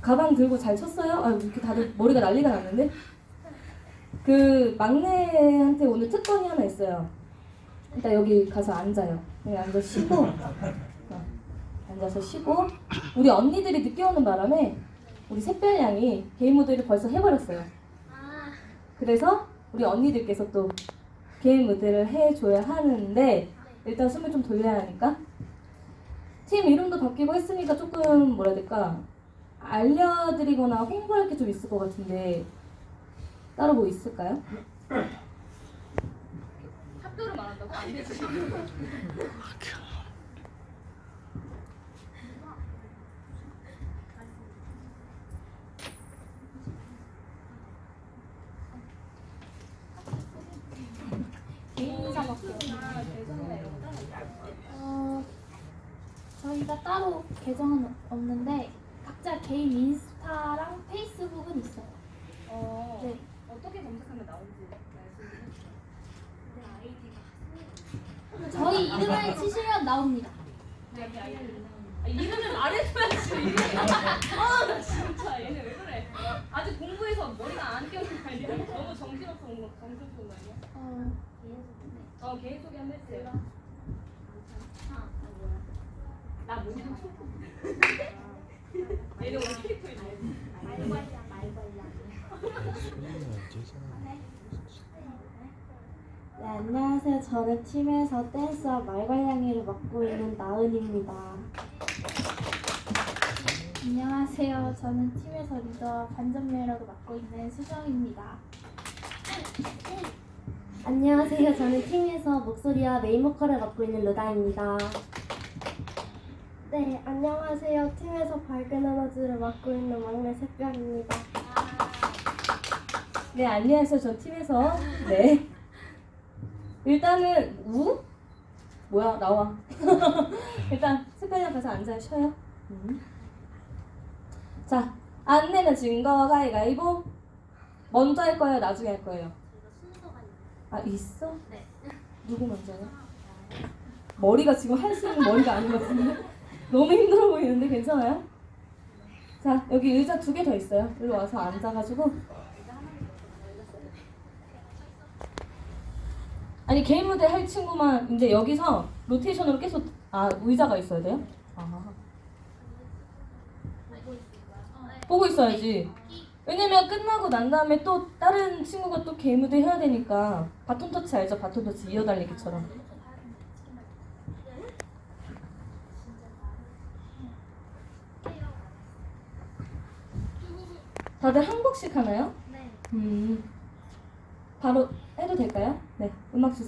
가방 들고 잘 쳤어요? 아 이렇게 다들 머리가 난리가 났는데 그 막내한테 오늘 특권이 하나 있어요. 일단 여기 가서 앉아요. 여기 앉아 쉬고 어, 앉아서 쉬고 우리 언니들이 늦게 오는 바람에 우리 샛별양이 개인 무대를 벌써 해버렸어요. 그래서 우리 언니들께서 또 개인 무대를 해줘야 하는데 일단 숨을 좀 돌려야 하니까 팀 이름도 바뀌고 했으니까 조금 뭐라 해야 될까 알려드리거나 홍보할 게 좀 있을 것 같은데 따로 뭐 있을까요? 학교를 말한다고? 안 되지. 개인 받고 아, 대전이나 이런 거 따로 있어요. 어, 저희가 따로 계정은 없는데 각자 개인 인스타랑 페이스북은 있어요. 어, 네. 어떻게 검색하면 나오는지 말씀해 주세요. 저희 이름을 치시면 나옵니다. 네, 이렇게 알려드리나? 아, 이름을 말해줘야지. 아, 나 진짜 얘네 왜 그래? 아직 공부해서 머리가 안거 아니야? 너무 정신없어 온 거, 정신없어 온거 아니야? 어, 어, 개인 소개 한번 해주세요. 나 뭐냐? 네, 안녕하세요. 저는 팀에서 댄스와 말괄량이를 맡고 있는 나은입니다. 안녕하세요. 저는 팀에서 리더 반전 매력을 맡고 있는 수정입니다. 안녕하세요. 저는 팀에서 목소리와 메인 보컬을 맡고 있는 루다입니다. 네, 안녕하세요. 팀에서 밝은 에너지를 맡고 있는 막내 샛별입니다. 네 안녕하세요 전 팀에서 네 일단은 우? 뭐야 나와 일단 색깔이랑 가서 앉아요 쉬어요 음. 자 안내는 증거 가위가위보 먼저 할 거예요 나중에 할 거예요 아 있어? 네. 누구 먼저요? 머리가 지금 할 수 있는 머리가 아닌 것 같은데 너무 힘들어 보이는데 괜찮아요? 자 여기 의자 두 개 더 있어요 일로 와서 앉아가지고 아니 개인 무대 할 친구만 이제 여기서 로테이션으로 계속 아 의자가 있어야 돼요? 아 보고 있어야지. 왜냐면 끝나고 난 다음에 또 다른 친구가 또 개인 무대 해야 되니까 바톤 터치 알죠? 바톤 터치 이어달리기처럼. 다들 한 곡씩 하나요? 네. 음. 바로 해도 될까요? 네. 음악 주세요.